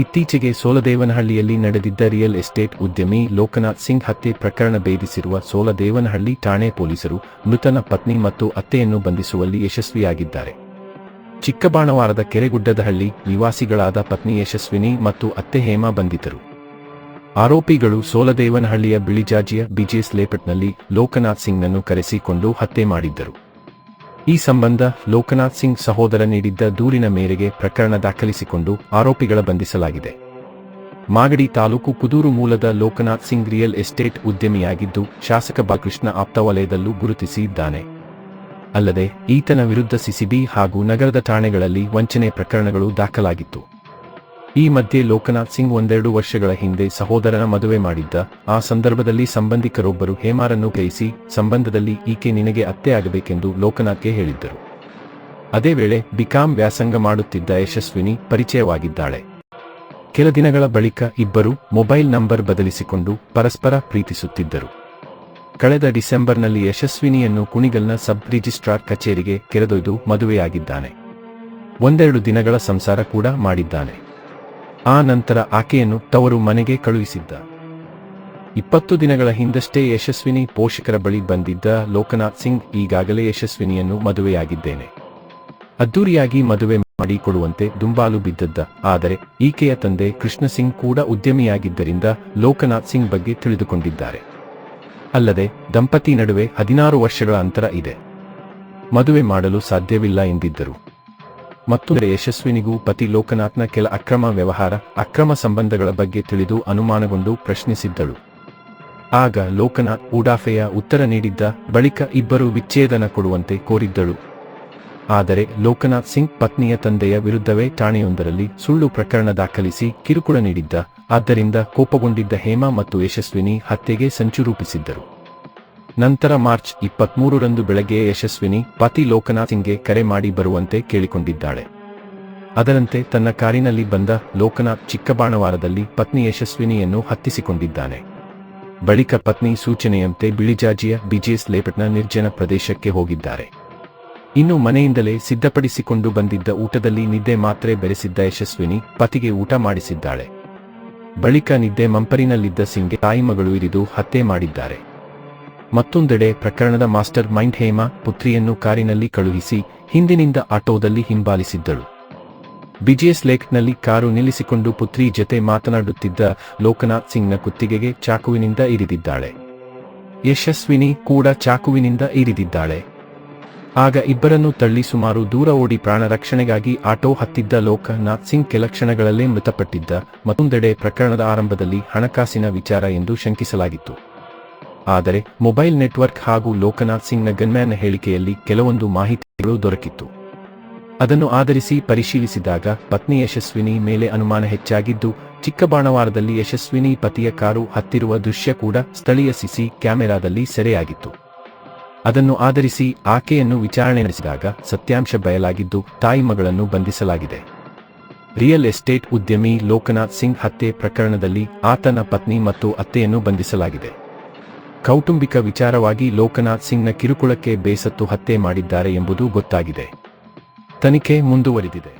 ಇತ್ತೀಚೆಗೆ ಸೋಲದೇವನಹಳ್ಳಿಯಲ್ಲಿ ನಡೆದಿದ್ದ real estate ಉದ್ಯಮಿ ಲೋಕನಾಥ್ ಸಿಂಗ್ ಹತ್ಯೆ ಪ್ರಕರಣ ಭೇದಿಸಿರುವ ಸೋಲದೇವನಹಳ್ಳಿ ಠಾಣೆ ಪೊಲೀಸರು ಮೃತನ ಪತ್ನಿ ಮತ್ತು ಅತ್ತೆಯನ್ನು ಬಂಧಿಸುವಲ್ಲಿ ಯಶಸ್ವಿಯಾಗಿದ್ದಾರೆ. ಚಿಕ್ಕಬಾಣವಾರದ ಕೆರೆಗುಡ್ಡದಹಳ್ಳಿ ನಿವಾಸಿಗಳಾದ ಪತ್ನಿ ಯಶಸ್ವಿನಿ ಮತ್ತು ಅತ್ತೆ ಹೇಮಾ ಬಂಧಿತರು. ಆರೋಪಿಗಳು ಸೋಲದೇವನಹಳ್ಳಿಯ ಬಿಳಿಜಾಜಿಯ ಬಿಜೆಸ್ ಲೇಪಟ್ನಲ್ಲಿ ಲೋಕನಾಥ್ ಸಿಂಗ್ನನ್ನು ಕರೆಸಿಕೊಂಡು ಹತ್ಯೆ ಮಾಡಿದ್ದರು. ಈ ಸಂಬಂಧ ಲೋಕನಾಥ್ ಸಿಂಗ್ ಸಹೋದರ ನೀಡಿದ್ದ ದೂರಿನ ಮೇರೆಗೆ ಪ್ರಕರಣ ದಾಖಲಿಸಿಕೊಂಡು ಆರೋಪಿಗಳ ಬಂಧಿಸಲಾಗಿದೆ. ಮಾಗಡಿ ತಾಲೂಕು ಕುದೂರು ಮೂಲದ ಲೋಕನಾಥ್ ಸಿಂಗ್ ರಿಯಲ್ ಎಸ್ಟೇಟ್ ಉದ್ಯಮಿಯಾಗಿದ್ದು ಶಾಸಕ ಬಾಲಕೃಷ್ಣ ಆಪ್ತವಲಯದಲ್ಲೂ ಗುರುತಿಸಿದ್ದಾನೆ. ಅಲ್ಲದೆ ಈತನ ವಿರುದ್ಧ ಸಿಸಿಬಿ ಹಾಗೂ ನಗರದ ಠಾಣೆಗಳಲ್ಲಿ ವಂಚನೆ ಪ್ರಕರಣಗಳು ದಾಖಲಾಗಿತ್ತು. ಈ ಮಧ್ಯೆ ಲೋಕನಾಥ್ ಸಿಂಗ್ ಒಂದೆರಡು ವರ್ಷಗಳ ಹಿಂದೆ ಸಹೋದರನ ಮದುವೆ ಮಾಡಿದ್ದ, ಆ ಸಂದರ್ಭದಲ್ಲಿ ಸಂಬಂಧಿಕರೊಬ್ಬರು ಹೇಮಾರನ್ನು ಕೈಸಿ ಸಂಬಂಧದಲ್ಲಿ ಈಕೆ ನಿನಗೆ ಅತ್ತೆ ಆಗಬೇಕೆಂದು ಲೋಕನಾಥ್ಗೆ ಹೇಳಿದ್ದರು. ಅದೇ ವೇಳೆ, ಬಿಕಾಂ ವ್ಯಾಸಂಗ ಮಾಡುತ್ತಿದ್ದ ಯಶಸ್ವಿನಿ ಪರಿಚಯವಾಗಿದ್ದಾಳೆ. ಕೆಲ ದಿನಗಳ ಬಳಿಕ ಇಬ್ಬರು ಮೊಬೈಲ್ ನಂಬರ್ ಬದಲಿಸಿಕೊಂಡು ಪರಸ್ಪರ ಪ್ರೀತಿಸುತ್ತಿದ್ದರು. ಕಳೆದ ಡಿಸೆಂಬರ್ನಲ್ಲಿ ಯಶಸ್ವಿನಿಯನ್ನು ಕುಣಿಗಲ್ನ ಸಬ್ ರಿಜಿಸ್ಟ್ರಾರ್ ಕಚೇರಿಗೆ ಕೆರೆದೊಯ್ದು ಮದುವೆಯಾಗಿದ್ದಾನೆ. ಒಂದೆರಡು ದಿನಗಳ ಸಂಸಾರ ಕೂಡ ಮಾಡಿದ್ದಾನೆ. ಆ ನಂತರ ಆಕೆಯನ್ನು ತವರು ಮನೆಗೆ ಕಳುಹಿಸಿದ್ದ. ಇಪ್ಪತ್ತು ದಿನಗಳ ಹಿಂದಷ್ಟೇ ಯಶಸ್ವಿನಿ ಪೋಷಕರ ಬಳಿ ಬಂದಿದ್ದ ಲೋಕನಾಥ್ ಸಿಂಗ್ ಈಗಾಗಲೇ ಯಶಸ್ವಿನಿಯನ್ನು ಮದುವೆಯಾಗಿದ್ದೇನೆ. ಅದ್ದೂರಿಯಾಗಿ ಮದುವೆ ಮಾಡಿಕೊಡುವಂತೆ ದುಂಬಾಲು ಬಿದ್ದದ್ದ, ಆದರೆ ಈಕೆಯ ತಂದೆ ಕೃಷ್ಣ ಸಿಂಗ್ ಕೂಡ ಉದ್ಯಮಿಯಾಗಿದ್ದರಿಂದ ಲೋಕನಾಥ್ ಸಿಂಗ್ ಬಗ್ಗೆ ತಿಳಿದುಕೊಂಡಿದ್ದಾರೆ. ಅಲ್ಲದೆ ದಂಪತಿ ನಡುವೆ ಹದಿನಾರು ವರ್ಷಗಳ ಅಂತರ ಇದೆ. ಮದುವೆ ಮಾಡಲು ಸಾಧ್ಯವಿಲ್ಲ ಎಂದಿದ್ದರು. ಮತ್ತೊಂದೆಡೆ ಯಶಸ್ವಿನಿಗೂ ಪತಿ ಲೋಕನಾಥ್ನ ಕೆಲ ಅಕ್ರಮ ವ್ಯವಹಾರ, ಅಕ್ರಮ ಸಂಬಂಧಗಳ ಬಗ್ಗೆ ತಿಳಿದು ಅನುಮಾನಗೊಂಡು ಪ್ರಶ್ನಿಸಿದ್ದಳು. ಆಗ ಲೋಕನಾಥ್ ಉಡಾಫೆಯ ಉತ್ತರ ನೀಡಿದ್ದ ಬಳಿಕ ಇಬ್ಬರು ವಿಚ್ಛೇದನ ಕೊಡುವಂತೆ ಕೋರಿದ್ದಳು. ಆದರೆ ಲೋಕನಾಥ್ ಸಿಂಗ್ ಪತ್ನಿಯ ತಂದೆಯ ವಿರುದ್ಧವೇ ಠಾಣೆಯೊಂದರಲ್ಲಿ ಸುಳ್ಳು ಪ್ರಕರಣ ದಾಖಲಿಸಿ ಕಿರುಕುಳ ನೀಡಿದ್ದ, ಆದ್ದರಿಂದ ಕೋಪಗೊಂಡಿದ್ದ ಹೇಮಾ ಮತ್ತು ಯಶಸ್ವಿನಿ ಹತ್ಯೆಗೆ ಸಂಚು ರೂಪಿಸಿದ್ದರು. ನಂತರ ಮಾರ್ಚ್ ಇಪ್ಪತ್ಮೂರರಂದು ಬೆಳಗ್ಗೆ ಯಶಸ್ವಿನಿ ಪತಿ ಲೋಕನಾಥ್ ಸಿಂಗ್ಗೆ ಕರೆ ಮಾಡಿ ಬರುವಂತೆ ಕೇಳಿಕೊಂಡಿದ್ದಾಳೆ. ಅದರಂತೆ ತನ್ನ ಕಾರಿನಲ್ಲಿ ಬಂದ ಲೋಕನಾಥ್ ಚಿಕ್ಕಬಾಣವಾರದಲ್ಲಿ ಪತ್ನಿ ಯಶಸ್ವಿನಿಯನ್ನು ಹತ್ತಿಸಿಕೊಂಡಿದ್ದಾನೆ. ಬಳಿಕ ಪತ್ನಿ ಸೂಚನೆಯಂತೆ ಬಿಳಿಜಾಜಿಯ ಬಿಜೆಸ್ ಲೇಪಟ್ನ ನಿರ್ಜನ ಪ್ರದೇಶಕ್ಕೆ ಹೋಗಿದ್ದಾರೆ. ಇನ್ನು ಮನೆಯಿಂದಲೇ ಸಿದ್ಧಪಡಿಸಿಕೊಂಡು ಬಂದಿದ್ದ ಊಟದಲ್ಲಿ ನಿದ್ದೆ ಮಾತ್ರೆ ಬೆರೆಸಿದ್ದ ಯಶಸ್ವಿನಿ ಪತಿಗೆ ಊಟ ಮಾಡಿಸಿದ್ದಾಳೆ. ಬಳಿಕ ನಿದ್ದೆ ಮಂಪರಿನಲ್ಲಿದ್ದ ಸಿಂಗ್ಗೆ ತಾಯಿ ಮಗಳು ಇರಿದು ಹತ್ಯೆ ಮಾಡಿದ್ದಾರೆ. ಮತ್ತೊಂದೆಡೆ ಪ್ರಕರಣದ ಮಾಸ್ಟರ್ ಮೈಂಡ್ ಹೇಮಾ ಪುತ್ರಿಯನ್ನು ಕಾರಿನಲ್ಲಿ ಕಳುಹಿಸಿ ಹಿಂದಿನಿಂದ ಆಟೋದಲ್ಲಿ ಹಿಂಬಾಲಿಸಿದ್ದಳು. ಬಿಜಿಎಸ್ ಲೇಕ್ನಲ್ಲಿ ಕಾರು ನಿಲ್ಲಿಸಿಕೊಂಡು ಪುತ್ರಿ ಜತೆ ಮಾತನಾಡುತ್ತಿದ್ದ ಲೋಕನಾಥ್ ಸಿಂಗ್ನ ಕುತ್ತಿಗೆಗೆ ಚಾಕುವಿನಿಂದ ಇರಿದಿದ್ದಾಳೆ. ಯಶಸ್ವಿನಿ ಕೂಡ ಚಾಕುವಿನಿಂದ ಇರಿದಿದ್ದಾಳೆ. ಆಗ ಇಬ್ಬರನ್ನು ತಳ್ಳಿ ಸುಮಾರು ದೂರ ಓಡಿ ಪ್ರಾಣ ರಕ್ಷಣೆಗಾಗಿ ಆಟೋ ಹತ್ತಿದ್ದ ಲೋಕನಾಥ್ ಸಿಂಗ್ ಕೆಲ ಕ್ಷಣಗಳಲ್ಲೇ ಮೃತಪಟ್ಟಿದ್ದ ಮತ್ತೊಂದೆಡೆ ಪ್ರಕರಣದ ಆರಂಭದಲ್ಲಿ ಹಣಕಾಸಿನ ವಿಚಾರ ಎಂದು ಶಂಕಿಸಲಾಗಿತ್ತು. ಆದರೆ ಮೊಬೈಲ್ ನೆಟ್ವರ್ಕ್ ಹಾಗೂ ಲೋಕನಾಥ್ ಸಿಂಗ್ನ ಗನ್ಮ್ಯಾನ್ನ ಹೇಳಿಕೆಯಲ್ಲಿ ಕೆಲವೊಂದು ಮಾಹಿತಿಗಳು ದೊರಕಿತ್ತು. ಅದನ್ನು ಆಧರಿಸಿ ಪರಿಶೀಲಿಸಿದಾಗ ಪತ್ನಿ ಯಶಸ್ವಿನಿ ಮೇಲೆ ಅನುಮಾನ ಹೆಚ್ಚಾಗಿದ್ದು, ಚಿಕ್ಕಬಾಣವಾರದಲ್ಲಿ ಯಶಸ್ವಿನಿ ಪತಿಯ ಕಾರು ಹತ್ತಿರುವ ದೃಶ್ಯ ಕೂಡ ಸ್ಥಳೀಯ ಸಿಸಿ ಕ್ಯಾಮೆರಾದಲ್ಲಿ ಸೆರೆಯಾಗಿತ್ತು. ಅದನ್ನು ಆಧರಿಸಿ ಆಕೆಯನ್ನು ವಿಚಾರಣೆ ನಡೆಸಿದಾಗ ಸತ್ಯಾಂಶ ಬಯಲಾಗಿದ್ದು, ತಾಯಿ ಮಗಳನ್ನು ಬಂಧಿಸಲಾಗಿದೆ. ರಿಯಲ್ ಎಸ್ಟೇಟ್ ಉದ್ಯಮಿ ಲೋಕನಾಥ್ ಸಿಂಗ್ ಹತ್ಯೆ ಪ್ರಕರಣದಲ್ಲಿ ಆತನ ಪತ್ನಿ ಮತ್ತು ಅತ್ತೆಯನ್ನು ಬಂಧಿಸಲಾಗಿದೆ. ಕೌಟುಂಬಿಕ ವಿಚಾರವಾಗಿ ಲೋಕನಾಥ್ ಸಿಂಗ್ನ ಕಿರುಕುಳಕ್ಕೆ ಬೇಸತ್ತು ಹತ್ಯೆ ಮಾಡಿದ್ದಾರೆ ಎಂಬುದು ಗೊತ್ತಾಗಿದೆ. ತನಿಖೆ ಮುಂದುವರಿದಿದೆ.